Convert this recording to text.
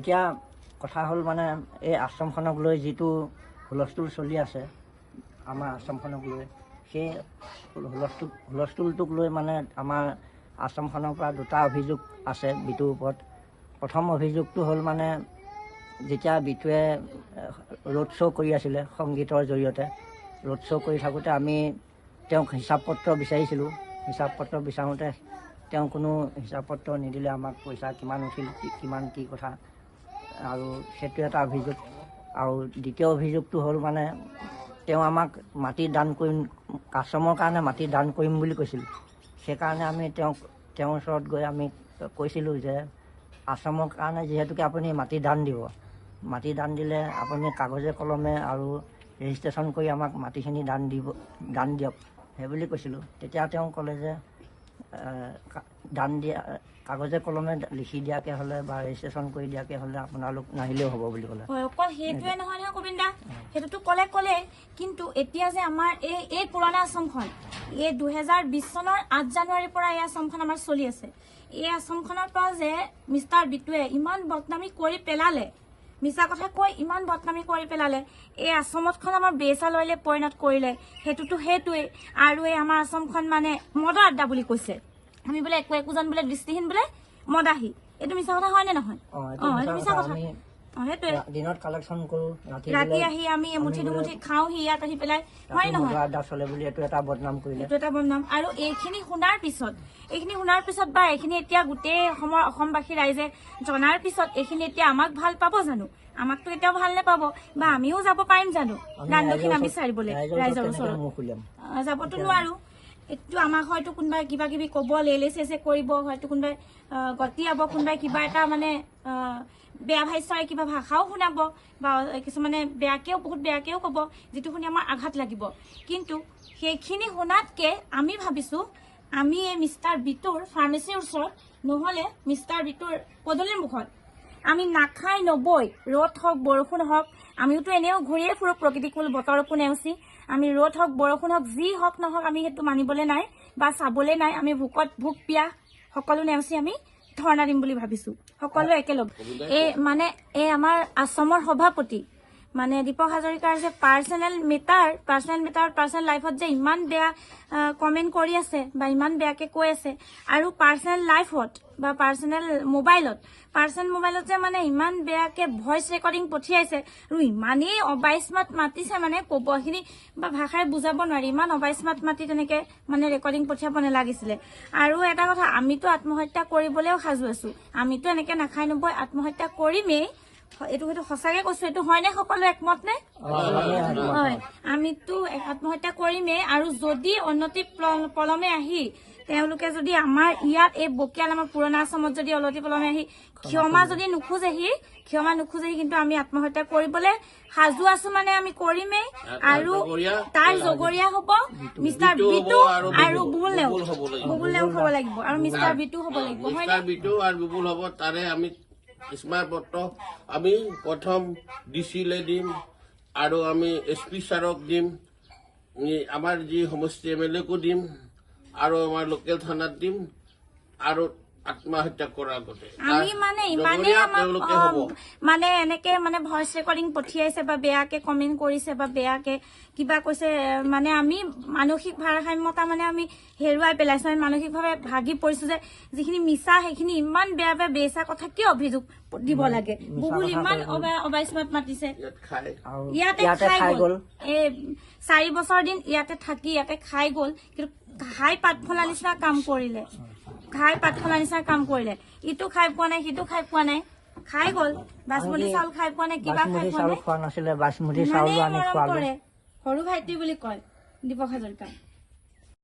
এতিয়া কথা হ'ল মানে এই আশ্ৰমখনক লৈ যিটো হুলস্থুল চলি আছে আমাৰ আশ্ৰমখনক লৈ সেই হুলস্থুল হুলস্থুলটোক লৈ মানে আমাৰ আশ্ৰমখনৰ পৰা দুটা অভিযোগ আছে বিটোৰ ওপৰত। প্ৰথম অভিযোগটো হ'ল মানে যেতিয়া বিটুৱে ৰোড শ্ব' কৰি আছিলে সংগীতৰ জৰিয়তে ৰোড শ্ব' কৰি থাকোঁতে আমি তেওঁক হিচাপ পত্ৰ বিচাৰিছিলোঁ। হিচাপ পত্ৰ বিচাৰোঁতে তেওঁ কোনো হিচাপ পত্ৰ নিদিলে আমাক পইচা কিমান উঠিল কিমান কি কথা। আৰু সেইটো এটা অভিযোগ। আৰু দ্বিতীয় অভিযোগটো হ'ল মানে তেওঁ আমাক মাটি দান কৰিম আশ্ৰমৰ কাৰণে মাটি দান কৰিম বুলি কৈছিল। সেইকাৰণে আমি তেওঁক তেওঁৰ ওচৰত গৈ আমি কৈছিলোঁ যে আশ্ৰমৰ কাৰণে যিহেতুকে আপুনি মাটি দান দিব মাটি দান দিলে আপুনি কাগজে কলমে আৰু ৰেজিষ্ট্ৰেশ্যন কৰি আমাক মাটিখিনি দান দিব দান দিয়ক সেইবুলি কৈছিলোঁ। তেতিয়া তেওঁ ক'লে যে দান দিয়া কাগজে কলমে লিখি দিয়াকৈ হ'লে বা ৰেজিষ্ট্ৰেশ্যন কৰি দিয়াকৈ হ'লে আপোনালোক নাহিলেও হ'ব বুলি ক'লে। হয় অকল সেইটোৱে নহয় নহয় গোবিন দা সেইটোতো ক'লে ক'লে কিন্তু এতিয়া যে আমাৰ এই এই পুৰণা আশ্ৰমখন এই দুহেজাৰ বিশ চনৰ আঠ জানুৱাৰীৰ পৰা এই আশ্ৰমখন আমাৰ চলি আছে। এই আশ্ৰমখনৰ পৰা যে মিষ্টাৰ বিটুৱে ইমান বদনামী কৰি পেলালে মিছা কথা কৈ ইমান বদনামী কৰি পেলালে এই আশ্ৰমতখন আমাৰ বেচালয়লৈ পৰিণত কৰিলে সেইটোতো সেইটোৱেই। আৰু এই আমাৰ আশ্ৰমখন মানে মদৰ আড্ডা বুলি কৈছে। আমি বোলে একো একোজন বোলে দৃষ্টিহীন বোলে মদাহী এইটো মিছা কথা হয় নে নহয়? অঁ এইটো মিছা কথা আমি অ সেইটোৱে। দিনত কালেকশ্যন কৰোঁ ৰাতি আহি আমি এমুঠি দুমুঠি খাওঁহি ইয়াত আহি পেলাই হয় নহয়? বুলি এইটো এটা বদনাম কৰিলে। এইটো এটা বদনাম। আৰু এইখিনি শুনাৰ পিছত এইখিনি শুনাৰ পিছত বা এইখিনি এতিয়া গোটেই অসমৰ অসমবাসী ৰাইজে জনাৰ পিছত এইখিনি এতিয়া আমাক ভাল পাব জানো? আমাকতো এতিয়াও ভাল নাপাব। বা আমিও যাব পাৰিম জানো? আমি ৰাইজৰ দক্ষিণা বিচাৰিবলৈ ৰাইজৰ ওচৰত যাবতো নোৱাৰো। এইটো আমাক হয়তো কোনোবাই কিবা কিবি ক'ব লেলে চেচে কৰিব হয়তো কোনোবাই গতিয়াব কোনোবাই কিবা এটা মানে বেয়া ভাষ্যৰে কিবা ভাষাও শুনাব বা কিছুমানে বেয়াকেও বহুত বেয়াকেও ক'ব যিটো শুনি আমাৰ আঘাত লাগিব। কিন্তু সেইখিনি শুনাতকে আমি ভাবিছো আমি এই মিষ্টাৰ বিটুৰ ফাৰ্মেচীৰ ওচৰত নহ'লে মিষ্টাৰ বিটুৰ পদূলিৰ মুখত আমি নাখাই নবৈ। ৰ'দ হওক বৰষুণ হওক আমিওতো এনেও ঘূৰিয়ে ফুৰো প্ৰকৃতিকুল বতৰকো নেওচি আমি ৰ'দ হওক বৰষুণ হওক যি হওক নহওক আমি সেইটো মানিবলৈ নাই বা চাবলৈ নাই। আমি ভোকত ভোক পিয়াহ সকলো নেওচি আমি ধৰ্ণা দিম বুলি ভাবিছো। সকলোৱে একেলগ। এই মানে এই আমাৰ আশ্ৰমৰ সভাপতি মানে দীপক হাজৰিকাৰ যে personal matter personal matter personal লাইফত যে ইমান বেয়া কমেণ্ট কৰি আছে বা ইমান বেয়াকে কৈ আছে আৰু পাৰ্চনেল লাইফত বা পাৰ্চনেল মোবাইলত পাৰ্চনেল মোবাইলত যে মানে ইমান বেয়াকে ভইচ ৰেকৰ্ডিং পঠিয়াইছে আৰু ইমানেই অবাইচমাত মাতিছে মানে ক'বখিনি বা ভাষাৰে বুজাব নোৱাৰি ইমান অবাইচমাত মাতি তেনেকে মানে ৰেকৰ্ডিং পঠিয়াব নালাগিছিলে। আৰু এটা কথা আমিতো আত্মহত্যা কৰিবলৈও সাজু আছো আমিতো এনেকে নাখাই নবৈ আত্মহত্যা কৰিমেই এইটো সেইটো সঁচাকে কৈছো এইটো হয়নে সকলো একমত নে? হয় আমিতো আত্মহত্যা কৰিমেই আৰু যদি অন্যতি প্ল- পলমে আহি তেওঁলোকে যদি আমাৰ ইয়াত এই বকিয়াল আমাৰ পুৰণা আশ্ৰমত যদি অলতি পলমে আহি ক্ষমা যদি নোখোজেহি ক্ষমা নোখোজেহি কিন্তু আমি আত্মহত্যা কৰিবলৈ সাজু আছো মানে আমি কৰিমেই আৰু তাৰ জগৰীয়া হব মিষ্টাৰ বিটু আৰু বুবুল নেওগ। বুবুল। বুবুল নেওগ হ'ব লাগিব আৰু মিষ্টাৰ বিটু হ'ব লাগিব মিষ্টাৰ বিটু আৰু বিপুল হ'ব তাৰে আমি স্মাৰক পত্ৰ আমি প্ৰথম ডি চিলে দিম আৰু আমি এছ পি ছাৰক দিম আমাৰ যি সমষ্টি এম এল একো দিম আৰু আমাৰ লোকেল থানাত দিম আৰু আত্মহত্যা কৰাৰ আগতে। আমি মানে ইমানেই আমাক মানে এনেকে মানে ভইচ ৰেকৰ্ডিং পঠিয়াইছে বা বেয়াকে কমেণ্ট কৰিছে বা বেয়াকে কিবা কৈছে মানে আমি মানসিক ভাৰসাম্যতা মানে আমি হেৰুৱাই পেলাইছো। আমি মানসিকভাৱে ভাগি পৰিছো যে যিখিনি মিছা সেইখিনি ইমান বেয়া বেয়া বেচা কথা কিয় অভিযোগ দিব লাগে? কথা ইমান কৈ গ'ল। অবা- অবাইচমাত মাতিছে। ইয়াত খাই। আৰু ইয়াতে খাই গ'ল। এই চাৰি বছৰ দিন ইয়াতে থাকি ইয়াতে খাই গ'ল। কিন্তু খাই পাত ফলা নিচিনা কাম কৰিলে। খাই পাত ফলা নিচিনা কাম কৰিলে। ইটো খাই পোৱা নাই সিটো খাই পোৱা নাই। খাই গ'ল। বাচমতি চাউল খাই পোৱা নাই কিবা খাই পোৱা নাই। খোৱা নাছিলে বাচমতি চাউলো সৰু ভাইটি বুলি কয় দীপক হাজৰিকা